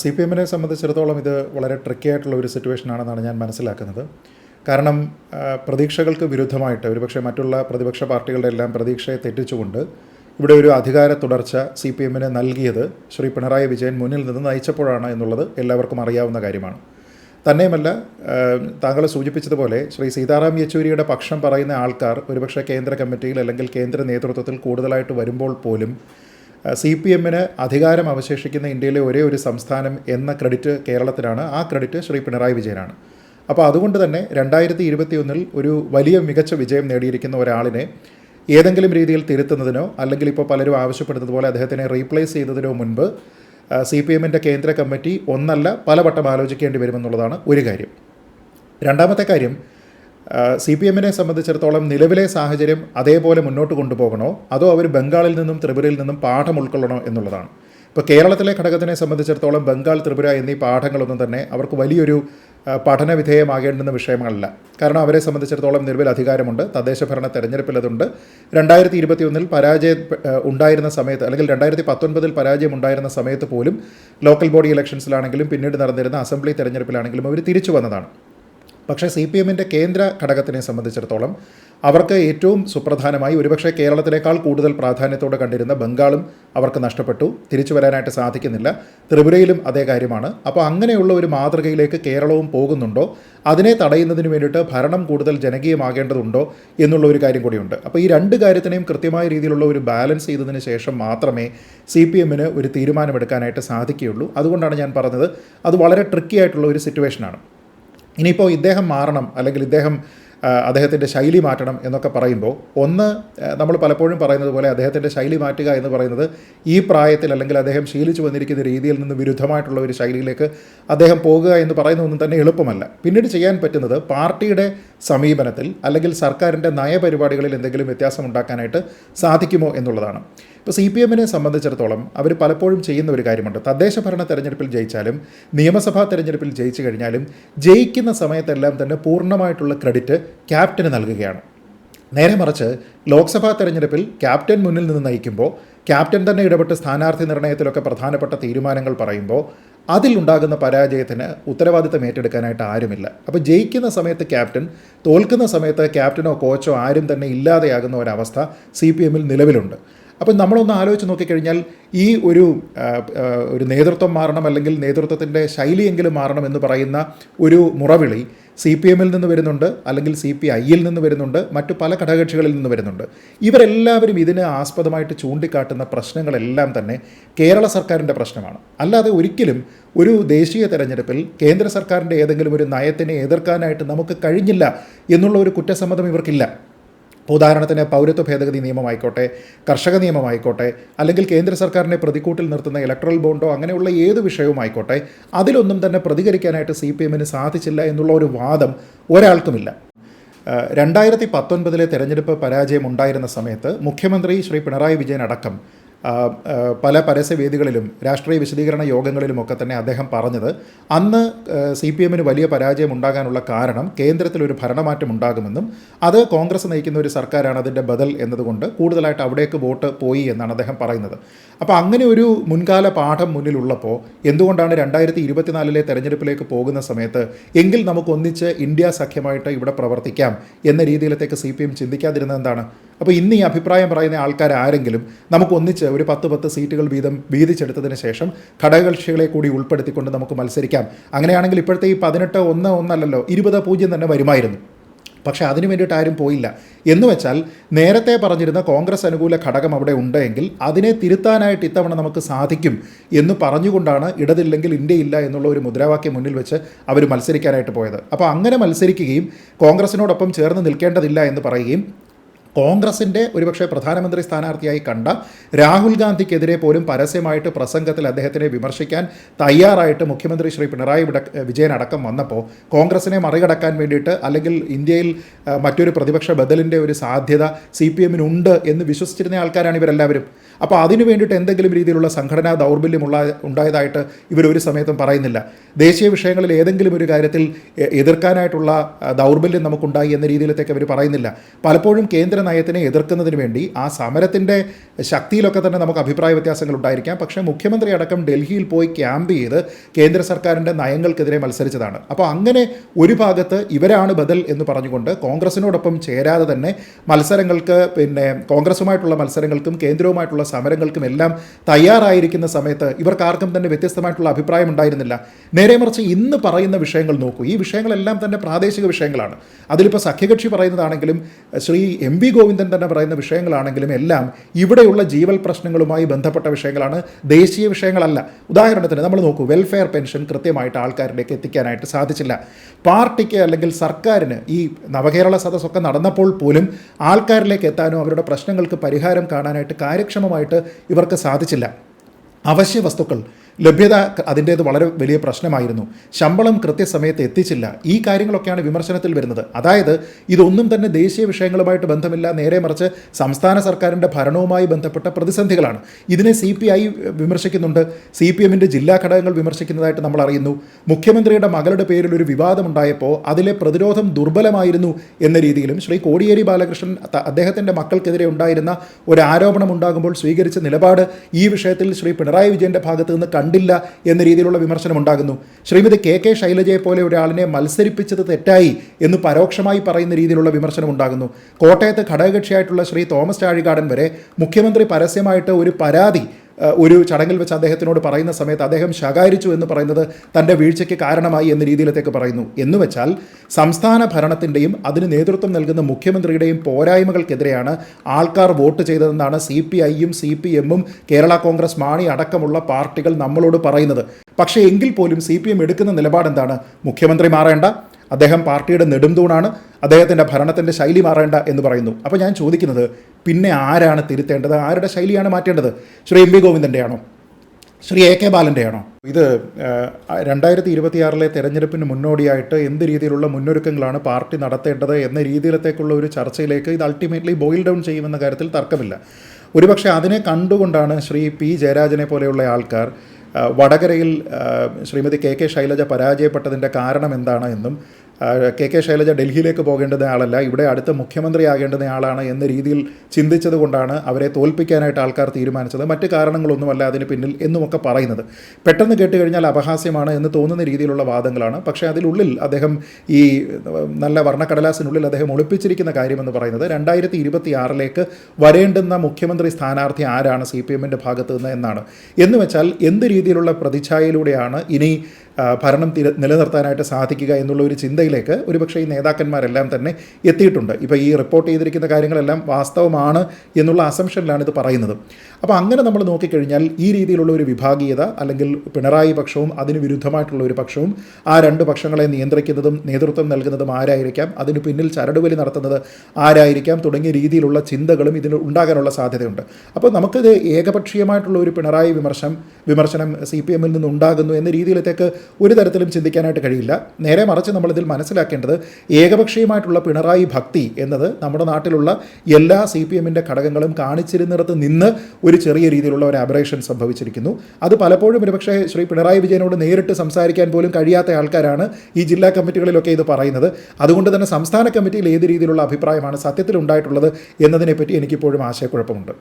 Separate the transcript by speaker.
Speaker 1: C P എമ്മിനെ സംബന്ധിച്ചിടത്തോളം ഇത് വളരെ ട്രിക്കി ആയിട്ടുള്ള ഒരു സിറ്റുവേഷൻ ആണെന്നാണ് ഞാൻ മനസ്സിലാക്കുന്നത്. കാരണം പ്രതീക്ഷകൾക്ക് വിരുദ്ധമായിട്ട് ഒരുപക്ഷെ മറ്റുള്ള പ്രതിപക്ഷ പാർട്ടികളുടെ എല്ലാം പ്രതീക്ഷയെ തെറ്റിച്ചുകൊണ്ട് ഇവിടെ ഒരു അധികാര തുടർച്ച സി പി എമ്മിന് നൽകിയത് ശ്രീ പിണറായി വിജയൻ മുന്നിൽ നിന്ന് നയിച്ചപ്പോഴാണ് എന്നുള്ളത് എല്ലാവർക്കും അറിയാവുന്ന കാര്യമാണ്. തന്നെയുമല്ല താങ്കൾ സൂചിപ്പിച്ചതുപോലെ ശ്രീ സീതാറാം യെച്ചൂരിയുടെ പക്ഷം പറയുന്ന ആൾക്കാർ ഒരുപക്ഷെ കേന്ദ്ര കമ്മിറ്റിയിൽ അല്ലെങ്കിൽ കേന്ദ്ര നേതൃത്വത്തിൽ കൂടുതലായിട്ട് വരുമ്പോൾ പോലും സി പി എമ്മിന് അധികാരം അവശേഷിക്കുന്ന ഇന്ത്യയിലെ ഒരേ ഒരു സംസ്ഥാനം എന്ന ക്രെഡിറ്റ് കേരളത്തിനാണ് ആ ക്രെഡിറ്റ് ശ്രീ പിണറായി വിജയനാണ്. അപ്പോൾ അതുകൊണ്ട് തന്നെ രണ്ടായിരത്തി ഇരുപത്തിയൊന്നിൽ ഒരു വലിയ മികച്ച വിജയം നേടിയിരിക്കുന്ന ഒരാളിനെ ഏതെങ്കിലും രീതിയിൽ തിരുത്തുന്നതിനോ അല്ലെങ്കിൽ ഇപ്പോൾ പലരും ആവശ്യപ്പെടുന്നത് പോലെ അദ്ദേഹത്തിനെ റീപ്ലേസ് ചെയ്തതിനോ മുൻപ് സി പി എമ്മിന്റെ കേന്ദ്ര കമ്മിറ്റി ഒന്നല്ല പലവട്ടം ആലോചിക്കേണ്ടി വരുമെന്നുള്ളതാണ് ഒരു കാര്യം. രണ്ടാമത്തെ കാര്യം സി പി എമ്മിനെ സംബന്ധിച്ചിടത്തോളം നിലവിലെ സാഹചര്യം അതേപോലെ മുന്നോട്ട് കൊണ്ടുപോകണോ? അതോ അവർ ബംഗാളിൽ നിന്നും ത്രിപുരയിൽ നിന്നും പാഠം ഉൾക്കൊള്ളണോ എന്നുള്ളതാണ്. ഇപ്പോൾ കേരളത്തിലെ ഘടകത്തിനെ സംബന്ധിച്ചിടത്തോളം ബംഗാൾ ത്രിപുര എന്നീ പാഠങ്ങളൊന്നും തന്നെ അവർക്ക് വലിയൊരു പഠന വിധേയമാകേണ്ടുന്ന വിഷയങ്ങളല്ല കാരണം അവരെ സംബന്ധിച്ചിടത്തോളം നിലവിൽ അധികാരമുണ്ട് തദ്ദേശഭരണ തെരഞ്ഞെടുപ്പിൽ അതുണ്ട് രണ്ടായിരത്തി ഇരുപത്തിയൊന്നിൽ പരാജയം ഉണ്ടായിരുന്ന സമയത്ത് അല്ലെങ്കിൽ രണ്ടായിരത്തി പത്തൊൻപതിൽ പരാജയം ഉണ്ടായിരുന്ന സമയത്ത് പോലും ലോക്കൽ ബോഡി ഇലക്ഷൻസിലാണെങ്കിലും പിന്നീട് നടന്നിരുന്ന അസംബ്ലി തെരഞ്ഞെടുപ്പിലാണെങ്കിലും അവർ തിരിച്ചു വന്നതാണ്. പക്ഷേ സി പി എമ്മിന്റെ കേന്ദ്ര ഘടകത്തിനെ സംബന്ധിച്ചിടത്തോളം അവർക്ക് ഏറ്റവും സുപ്രധാനമായി ഒരുപക്ഷെ കേരളത്തിനേക്കാൾ കൂടുതൽ പ്രാധാന്യത്തോടെ കണ്ടിരുന്ന ബംഗാളും അവർക്ക് നഷ്ടപ്പെട്ടു. തിരിച്ചു വരാനായിട്ട് സാധിക്കുന്നില്ല. ത്രിപുരയിലും അതേ കാര്യമാണ്. അപ്പോൾ അങ്ങനെയുള്ള ഒരു മാതൃകയിലേക്ക് കേരളവും പോകുന്നുണ്ടോ? അതിനെ തടയുന്നതിന് വേണ്ടിയിട്ട് ഭരണം കൂടുതൽ ജനകീയമാകേണ്ടതുണ്ടോ എന്നുള്ള ഒരു കാര്യം കൂടിയുണ്ട്. അപ്പോൾ ഈ രണ്ട് കാര്യത്തിനെയും കൃത്യമായ രീതിയിലുള്ള ഒരു ബാലൻസ് ചെയ്തതിന് ശേഷം മാത്രമേ സി പി എമ്മിന് ഒരു തീരുമാനമെടുക്കാനായിട്ട് സാധിക്കുകയുള്ളൂ. അതുകൊണ്ടാണ് ഞാൻ പറഞ്ഞത്. അത് വളരെ ട്രിക്കി ആയിട്ടുള്ള ഒരു സിറ്റുവേഷനാണ് ഇനിയിപ്പോൾ ഇദ്ദേഹം മാറണം അല്ലെങ്കിൽ ഇദ്ദേഹം അദ്ദേഹത്തിന്റെ ശൈലി മാറ്റണം എന്നൊക്കെ പറയുമ്പോൾ ഒന്ന് നമ്മൾ പലപ്പോഴും പറയുന്നത് പോലെ അദ്ദേഹത്തിന്റെ ശൈലി മാറ്റുക എന്ന് പറയുന്നത് ഈ പ്രായത്തിൽ അല്ലെങ്കിൽ അദ്ദേഹം ശീലിച്ചു വന്നിരിക്കുന്ന രീതിയിൽ നിന്ന് വിരുദ്ധമായിട്ടുള്ള ഒരു ശൈലിയിലേക്ക് അദ്ദേഹം പോകുക എന്ന് പറയുന്നതൊന്നും തന്നെ എളുപ്പമല്ല. പിന്നീട് ചെയ്യാൻ പറ്റുന്നത് പാർട്ടിയുടെ സമീപനത്തിൽ അല്ലെങ്കിൽ സർക്കാരിന്റെ നയപരിപാടികളിൽ എന്തെങ്കിലും വ്യത്യാസം ഉണ്ടാക്കാനായിട്ട് സാധിക്കുമോ എന്നുള്ളതാണ്. ഇപ്പോൾ സി പി എമ്മിനെ സംബന്ധിച്ചിടത്തോളം അവർ പലപ്പോഴും ചെയ്യുന്ന ഒരു കാര്യമുണ്ട്. തദ്ദേശ ഭരണ തെരഞ്ഞെടുപ്പിൽ ജയിച്ചാലും നിയമസഭാ തെരഞ്ഞെടുപ്പിൽ ജയിച്ചു കഴിഞ്ഞാലും ജയിക്കുന്ന സമയത്തെല്ലാം തന്നെ പൂർണമായിട്ടുള്ള ക്രെഡിറ്റ് ക്യാപ്റ്റന് നൽകുകയാണ്. നേരെ മറിച്ച് ലോക്സഭാ തെരഞ്ഞെടുപ്പിൽ ക്യാപ്റ്റൻ മുന്നിൽ നിന്ന് നയിക്കുമ്പോൾ ക്യാപ്റ്റൻ തന്നെ ഇടപെട്ട് സ്ഥാനാർത്ഥി നിർണയത്തിലൊക്കെ പ്രധാനപ്പെട്ട തീരുമാനങ്ങൾ പറയുമ്പോൾ അതിലുണ്ടാകുന്ന പരാജയത്തിന് ഉത്തരവാദിത്തം ഏറ്റെടുക്കാനായിട്ട് ആരുമില്ല. അപ്പോൾ ജയിക്കുന്ന സമയത്ത് ക്യാപ്റ്റൻ തോൽക്കുന്ന സമയത്ത് ക്യാപ്റ്റനോ കോച്ചോ ആരും തന്നെ ഇല്ലാതെയാകുന്ന ഒരവസ്ഥ സി പി എമ്മിൽ നിലവിലുണ്ട്. അപ്പം നമ്മളൊന്ന് ആലോചിച്ച് നോക്കിക്കഴിഞ്ഞാൽ ഈ ഒരു ഒരു നേതൃത്വം മാറണം അല്ലെങ്കിൽ നേതൃത്വത്തിന്റെ ശൈലിയെങ്കിലും മാറണം എന്ന് പറയുന്ന ഒരു മുറവിളി സി പി എമ്മിൽ നിന്ന് വരുന്നുണ്ട് അല്ലെങ്കിൽ സി പി ഐയിൽ നിന്ന് വരുന്നുണ്ട് മറ്റു പല ഘടകകക്ഷികളിൽ നിന്ന് വരുന്നുണ്ട്. ഇവരെല്ലാവരും ഇതിന് ആസ്പദമായിട്ട് ചൂണ്ടിക്കാട്ടുന്ന പ്രശ്നങ്ങളെല്ലാം തന്നെ കേരള സർക്കാരിന്റെ പ്രശ്നമാണ്. അല്ലാതെ ഒരിക്കലും ഒരു ദേശീയ തെരഞ്ഞെടുപ്പിൽ കേന്ദ്ര സർക്കാരിന്റെ ഏതെങ്കിലും ഒരു നയത്തിനെ എതിർക്കാനായിട്ട് നമുക്ക് കഴിഞ്ഞില്ല എന്നുള്ള ഒരു കുറ്റസമ്മതം ഇവർക്കില്ല. ഇപ്പോൾ ഉദാഹരണത്തിന് പൗരത്വ ഭേദഗതി നിയമമായിക്കോട്ടെ കർഷക നിയമമായിക്കോട്ടെ അല്ലെങ്കിൽ കേന്ദ്ര സർക്കാരിനെ പ്രതിക്കൂട്ടിൽ നിർത്തുന്ന ഇലക്ട്രൽ ബോണ്ടോ അങ്ങനെയുള്ള ഏത് വിഷയവുമായിക്കോട്ടെ അതിലൊന്നും തന്നെ പ്രതികരിക്കാനായിട്ട് സി പി എമ്മിന് സാധിച്ചില്ല എന്നുള്ള ഒരു വാദം ഒരാൾക്കുമില്ല. രണ്ടായിരത്തി പത്തൊൻപതിലെ തെരഞ്ഞെടുപ്പ് പരാജയം ഉണ്ടായിരുന്ന സമയത്ത് മുഖ്യമന്ത്രി ശ്രീ പിണറായി വിജയൻ അടക്കം പല പരസ്യവേദികളിലും രാഷ്ട്രീയ വിശദീകരണ യോഗങ്ങളിലുമൊക്കെ തന്നെ അദ്ദേഹം പറഞ്ഞത് അന്ന് സി പി എമ്മിന് വലിയ പരാജയം ഉണ്ടാകാനുള്ള കാരണം കേന്ദ്രത്തിൽ ഒരു ഭരണമാറ്റം ഉണ്ടാകുമെന്നും അത് കോൺഗ്രസ് നയിക്കുന്ന ഒരു സർക്കാരാണ് അതിന്റെ ബദൽ എന്നതുകൊണ്ട് കൂടുതലായിട്ട് അവിടേക്ക് വോട്ട് പോയി എന്നാണ് അദ്ദേഹം പറയുന്നത്. അപ്പോൾ അങ്ങനെ ഒരു മുൻകാല പാഠം മുന്നിലുള്ളപ്പോൾ എന്തുകൊണ്ടാണ് രണ്ടായിരത്തി ഇരുപത്തിനാലിലെ തെരഞ്ഞെടുപ്പിലേക്ക് പോകുന്ന സമയത്ത് എങ്കിൽ നമുക്ക് ഒന്നിച്ച് ഇന്ത്യ സഖ്യമായിട്ട് ഇവിടെ പ്രവർത്തിക്കാം എന്ന രീതിയിലത്തേക്ക് സി പി എം ചിന്തിക്കാതിരുന്നത് എന്താണ്? അപ്പോൾ ഇന്ന് ഈ അഭിപ്രായം പറയുന്ന ആൾക്കാർ ആരെങ്കിലും നമുക്ക് ഒന്നിച്ച് ഒരു പത്ത് പത്ത് സീറ്റുകൾ വീതം വീതിച്ചെടുത്തതിന് ശേഷം ഘടകകക്ഷികളെ കൂടി ഉൾപ്പെടുത്തിക്കൊണ്ട് നമുക്ക് മത്സരിക്കാം. അങ്ങനെയാണെങ്കിൽ ഇപ്പോഴത്തെ ഈ പതിനെട്ട് ഒന്ന് ഒന്നല്ലല്ലോ ഇരുപത് പൂജ്യം തന്നെ വരുമായിരുന്നു. പക്ഷേ അതിനു വേണ്ടിയിട്ട് ആരും പോയില്ല. എന്ന് വെച്ചാൽ നേരത്തെ പറഞ്ഞിരുന്ന കോൺഗ്രസ് അനുകൂല ഘടകം അവിടെ ഉണ്ടെങ്കിൽ അതിനെ തിരുത്താനായിട്ട് ഇത്തവണ നമുക്ക് സാധിക്കും എന്ന് പറഞ്ഞുകൊണ്ടാണ് ഇടതില്ലെങ്കിൽ ഇന്ത്യയില്ല എന്നുള്ള ഒരു മുദ്രാവാക്യം മുന്നിൽ വെച്ച് അവർ മത്സരിക്കാനായിട്ട് പോയത്. അപ്പോൾ അങ്ങനെ മത്സരിക്കുകയും കോൺഗ്രസിനോടൊപ്പം ചേർന്ന് നിൽക്കേണ്ടതില്ല എന്ന് പറയുകയും കോൺഗ്രസിന്റെ ഒരുപക്ഷെ പ്രധാനമന്ത്രി സ്ഥാനാർത്ഥിയായി കണ്ട രാഹുൽ ഗാന്ധിക്കെതിരെ പോലും പരസ്യമായിട്ട് പ്രസംഗത്തിൽ അദ്ദേഹത്തിനെ വിമർശിക്കാൻ തയ്യാറായിട്ട് മുഖ്യമന്ത്രി ശ്രീ പിണറായി വിജയൻ അടക്കം വന്നപ്പോൾ കോൺഗ്രസിനെ മറികടക്കാൻ വേണ്ടിയിട്ട് അല്ലെങ്കിൽ ഇന്ത്യയിൽ മറ്റൊരു പ്രതിപക്ഷ ബദലിന്റെ ഒരു സാധ്യത സി പി എമ്മിനുണ്ട് എന്ന് വിശ്വസിച്ചിരുന്ന ആൾക്കാരാണ് ഇവരെല്ലാവരും. അപ്പോൾ അതിനു വേണ്ടിയിട്ട് എന്തെങ്കിലും രീതിയിലുള്ള സംഘടനാ ദൗർബല്യമുള്ള ഉണ്ടായതായിട്ട് ഇവർ ഒരു സമയത്തും പറയുന്നില്ല. ദേശീയ വിഷയങ്ങളിൽ ഏതെങ്കിലും ഒരു കാര്യത്തിൽ എതിർക്കാനായിട്ടുള്ള ദൗർബല്യം നമുക്കുണ്ടായി എന്ന രീതിയിലത്തേക്ക് അവർ പറയുന്നില്ല. പലപ്പോഴും കേന്ദ്ര നയത്തിനെ എതിർക്കുന്നതിന് വേണ്ടി ആ സമരത്തിന്റെ ശക്തിയിലൊക്കെ തന്നെ നമുക്ക് അഭിപ്രായ വ്യത്യാസങ്ങൾ ഉണ്ടായിരിക്കാം. പക്ഷേ മുഖ്യമന്ത്രി അടക്കം ഡൽഹിയിൽ പോയി ക്യാമ്പ് ചെയ്ത് കേന്ദ്ര സർക്കാരിന്റെ നയങ്ങൾക്കെതിരെ മത്സരിച്ചതാണ്. അപ്പോൾ അങ്ങനെ ഒരു ഭാഗത്ത് ഇവരാണ് ബദൽ എന്ന് പറഞ്ഞുകൊണ്ട് കോൺഗ്രസിനോടൊപ്പം ചേരാതെ തന്നെ മത്സരങ്ങൾക്ക് പിന്നെ കോൺഗ്രസുമായിട്ടുള്ള മത്സരങ്ങൾക്കും കേന്ദ്രവുമായിട്ടുള്ള സമരങ്ങൾക്കും എല്ലാം തയ്യാറായിരിക്കുന്ന സമയത്ത് ഇവർക്ക് ആർക്കും തന്നെ വ്യത്യസ്തമായിട്ടുള്ള അഭിപ്രായം ഉണ്ടായിരുന്നില്ല. നേരെ മറിച്ച് ഇന്ന് പറയുന്ന വിഷയങ്ങൾ നോക്കൂ. ഈ വിഷയങ്ങളെല്ലാം തന്നെ പ്രാദേശിക വിഷയങ്ങളാണ്. അതിലിപ്പോൾ സഖ്യകക്ഷി പറയുന്നതാണെങ്കിലും ശ്രീ എം വി ഗോവിന്ദൻ തന്നെ പറയുന്ന വിഷയങ്ങളാണെങ്കിലും എല്ലാം ഇവിടെയുള്ള ജീവൽ പ്രശ്നങ്ങളുമായി ബന്ധപ്പെട്ട വിഷയങ്ങളാണ്. ദേശീയ വിഷയങ്ങളല്ല. ഉദാഹരണത്തിന് നമ്മൾ നോക്കൂ വെൽഫെയർ പെൻഷൻ കൃത്യമായിട്ട് ആൾക്കാരിലേക്ക് എത്തിക്കാനായിട്ട് സാധിച്ചില്ല. പാർട്ടിക്ക് അല്ലെങ്കിൽ സർക്കാരിന് ഈ നവകേരള സദസ്സൊക്കെ നടന്നപ്പോൾ പോലും ആൾക്കാരിലേക്ക് എത്താനോ അവരുടെ പ്രശ്നങ്ങൾക്ക് പരിഹാരം കാണാനായിട്ട് കാര്യക്ഷമമായിട്ട് ഇവർക്ക് സാധിച്ചില്ല. അവശ്യ വസ്തുക്കൾ ലഭ്യത അതിന്റേത് വളരെ വലിയ പ്രശ്നമായിരുന്നു. ശമ്പളം കൃത്യസമയത്ത് എത്തിച്ചില്ല. ഈ കാര്യങ്ങളൊക്കെയാണ് വിമർശനത്തിൽ വരുന്നത്. അതായത് ഇതൊന്നും തന്നെ ദേശീയ വിഷയങ്ങളുമായിട്ട് ബന്ധമില്ല. നേരെ മറിച്ച് സംസ്ഥാന സർക്കാരിന്റെ ഭരണവുമായി ബന്ധപ്പെട്ട പ്രതിസന്ധികളാണ്. ഇതിനെ സി പി ഐ വിമർശിക്കുന്നുണ്ട്. സി പി എമ്മിന്റെ ജില്ലാ ഘടകങ്ങൾ വിമർശിക്കുന്നതായിട്ട് നമ്മൾ അറിയുന്നു. മുഖ്യമന്ത്രിയുടെ മകളുടെ പേരിൽ ഒരു വിവാദമുണ്ടായപ്പോൾ അതിലെ പ്രതിരോധം ദുർബലമായിരുന്നു എന്ന രീതിയിലും ശ്രീ കോടിയേരി ബാലകൃഷ്ണൻ അദ്ദേഹത്തിന്റെ മക്കൾക്കെതിരെ ഉണ്ടായിരുന്ന ഒരു ആരോപണം ഉണ്ടാകുമ്പോൾ സ്വീകരിച്ച നിലപാട് ഈ വിഷയത്തിൽ ശ്രീ പിണറായി വിജയന്റെ ഭാഗത്ത് നിന്ന് കണ്ടില്ല എന്ന രീതിയിലുള്ള വിമർശനം ഉണ്ടാകുന്നു. ശ്രീമതി കെ കെ ശൈലജയെ പോലെ ഒരാളിനെ മത്സരിപ്പിച്ചത് തെറ്റായി എന്ന് പരോക്ഷമായി പറയുന്ന രീതിയിലുള്ള വിമർശനം ഉണ്ടാകുന്നു. കോട്ടയത്ത് ഘടകകക്ഷിയായിട്ടുള്ള ശ്രീ തോമസ് ചാഴികാടൻ വരെ മുഖ്യമന്ത്രി പരസ്യമായിട്ട് ഒരു പരാതി ഒരു ചടങ്ങിൽ വെച്ച് അദ്ദേഹത്തിനോട് പറയുന്ന സമയത്ത് അദ്ദേഹം ശകാരിച്ചു എന്ന് പറയുന്നത് തന്റെ വീഴ്ചയ്ക്ക് കാരണമായി എന്ന രീതിയിലത്തേക്ക് പറയുന്നു. എന്ന് വെച്ചാൽ സംസ്ഥാന ഭരണത്തിന്റെയും അതിന് നേതൃത്വം നൽകുന്ന മുഖ്യമന്ത്രിയുടെയും പോരായ്മകൾക്കെതിരെയാണ് ആൾക്കാർ വോട്ട് ചെയ്തതെന്നാണ് സി പി ഐയും സി പി എമ്മും കേരള കോൺഗ്രസ് മാണി അടക്കമുള്ള പാർട്ടികൾ നമ്മളോട് പറയുന്നത്. പക്ഷേ എങ്കിൽ പോലും സി പി എം എടുക്കുന്ന നിലപാടെന്താണ്? മുഖ്യമന്ത്രി മാറേണ്ട. അദ്ദേഹം പാർട്ടിയുടെ നെടുംതൂണാണ് അദ്ദേഹത്തിന്റെ ഭരണത്തിന്റെ ശൈലി മാറേണ്ട എന്ന് പറയുന്നു. അപ്പോൾ ഞാൻ ചോദിക്കുന്നത് പിന്നെ ആരാണ് തിരുത്തേണ്ടത്? ആരുടെ ശൈലിയാണ് മാറ്റേണ്ടത്? ശ്രീ എം വി ഗോവിന്ദന്റെ ആണോ ശ്രീ എ കെ ബാലന്റെ ആണോ ഇത് രണ്ടായിരത്തി ഇരുപത്തിയാറിലെ തെരഞ്ഞെടുപ്പിന് മുന്നോടിയായിട്ട് എന്ത് രീതിയിലുള്ള മുന്നൊരുക്കങ്ങളാണ് പാർട്ടി നടത്തേണ്ടത് എന്ന രീതിയിലത്തേക്കുള്ള ഒരു ചർച്ചയിലേക്ക് ഇത് അൾട്ടിമേറ്റ്ലി ബോയിൽ ഡൗൺ ചെയ്യുമെന്ന കാര്യത്തിൽ തർക്കമില്ല. ഒരുപക്ഷെ അതിനെ കണ്ടുകൊണ്ടാണ് ശ്രീ പി ജയരാജനെ പോലെയുള്ള ആൾക്കാർ വടകരയിൽ ശ്രീമതി കെ കെ ശൈലജ പരാജയപ്പെട്ടതിന്റെ കാരണം എന്താണ് എന്നും കെ കെ ശൈലജ ഡൽഹിയിലേക്ക് പോകേണ്ടുന്ന ആളല്ല. ഇവിടെ അടുത്ത മുഖ്യമന്ത്രിയാകേണ്ടുന്ന ആളാണ് എന്ന രീതിയിൽ ചിന്തിച്ചത് കൊണ്ടാണ് അവരെ തോൽപ്പിക്കാനായിട്ട് ആൾക്കാർ തീരുമാനിച്ചത്. മറ്റ് കാരണങ്ങളൊന്നുമല്ല അതിന് പിന്നിൽ എന്നുമൊക്കെ പറയുന്നത്. പെട്ടെന്ന് കേട്ട് കഴിഞ്ഞാൽ അപഹാസ്യമാണ് എന്ന് തോന്നുന്ന രീതിയിലുള്ള വാദങ്ങളാണ്. പക്ഷേ അതിലുള്ളിൽ അദ്ദേഹം ഈ നല്ല വർണക്കടലാസിനുള്ളിൽ അദ്ദേഹം ഒളിപ്പിച്ചിരിക്കുന്ന കാര്യമെന്ന് പറയുന്നത് രണ്ടായിരത്തി ഇരുപത്തി ആറിലേക്ക് വരേണ്ടുന്ന മുഖ്യമന്ത്രി സ്ഥാനാർത്ഥി ആരാണ് സി പി എമ്മിന്റെ ഭാഗത്ത് നിന്ന് എന്നാണ്. എന്ന് വെച്ചാൽ എന്ത് രീതിയിലുള്ള പ്രതിച്ഛായയിലൂടെയാണ് ഇനി ഭരണം നിലനിർത്താനായിട്ട് സാധിക്കുക എന്നുള്ള ഒരു ചിന്തയിലേക്ക് ഒരുപക്ഷെ ഈ നേതാക്കന്മാരെല്ലാം തന്നെ എത്തിയിട്ടുണ്ട്. ഇപ്പോൾ ഈ റിപ്പോർട്ട് ചെയ്തിരിക്കുന്ന കാര്യങ്ങളെല്ലാം വാസ്തവമാണ് എന്നുള്ള അസംഷനിലാണ് ഇത് പറയുന്നത്. അപ്പോൾ അങ്ങനെ നമ്മൾ നോക്കിക്കഴിഞ്ഞാൽ ഈ രീതിയിലുള്ള ഒരു വിഭാഗീയത അല്ലെങ്കിൽ പിണറായി പക്ഷവും അതിന് വിരുദ്ധമായിട്ടുള്ള ഒരു പക്ഷവും ആ രണ്ട് പക്ഷങ്ങളെ നിയന്ത്രിക്കുന്നതും നേതൃത്വം നൽകുന്നതും ആരായിരിക്കാം? അതിന് പിന്നിൽ ചരടുവലി നടത്തുന്നത് ആരായിരിക്കാം? തുടങ്ങിയ രീതിയിലുള്ള ചിന്തകളും ഇതിന് ഉണ്ടാകാനുള്ള സാധ്യതയുണ്ട്. അപ്പോൾ നമുക്കിത് ഏകപക്ഷീയമായിട്ടുള്ള ഒരു പിണറായി വിമർശനം വിമർശനം സി പി എമ്മിൽ നിന്നുണ്ടാകുന്നു എന്ന രീതിയിലത്തേക്ക് ഒരു തരത്തിലും ചിന്തിക്കാനായിട്ട് കഴിയില്ല. നേരെ മറിച്ച് നമ്മളിതിൽ മനസ്സിലാക്കേണ്ടത് ഏകപക്ഷീയമായിട്ടുള്ള പിണറായി ഭക്തി എന്നത് നമ്മുടെ നാട്ടിലുള്ള എല്ലാ സി പി എമ്മിന്റെ ഘടകങ്ങളും കാണിച്ചിരുന്നിടത്ത് നിന്ന് ഒരു ചെറിയ രീതിയിലുള്ള ഒരു അബറേഷൻ സംഭവിച്ചിരിക്കുന്നു. അത് പലപ്പോഴും ഒരുപക്ഷെ ശ്രീ പിണറായി വിജയനോട് നേരിട്ട് സംസാരിക്കാൻ പോലും കഴിയാത്ത ആൾക്കാരാണ് ഈ ജില്ലാ കമ്മിറ്റികളിലൊക്കെ ഇത് പറയുന്നത്. അതുകൊണ്ട് തന്നെ സംസ്ഥാന കമ്മിറ്റിയിൽ ഏത് രീതിയിലുള്ള അഭിപ്രായമാണ് സത്യത്തിൽ ഉണ്ടായിട്ടുള്ളത് എന്നതിനെപ്പറ്റി എനിക്കിപ്പോഴും ആശയക്കുഴപ്പമുണ്ട്.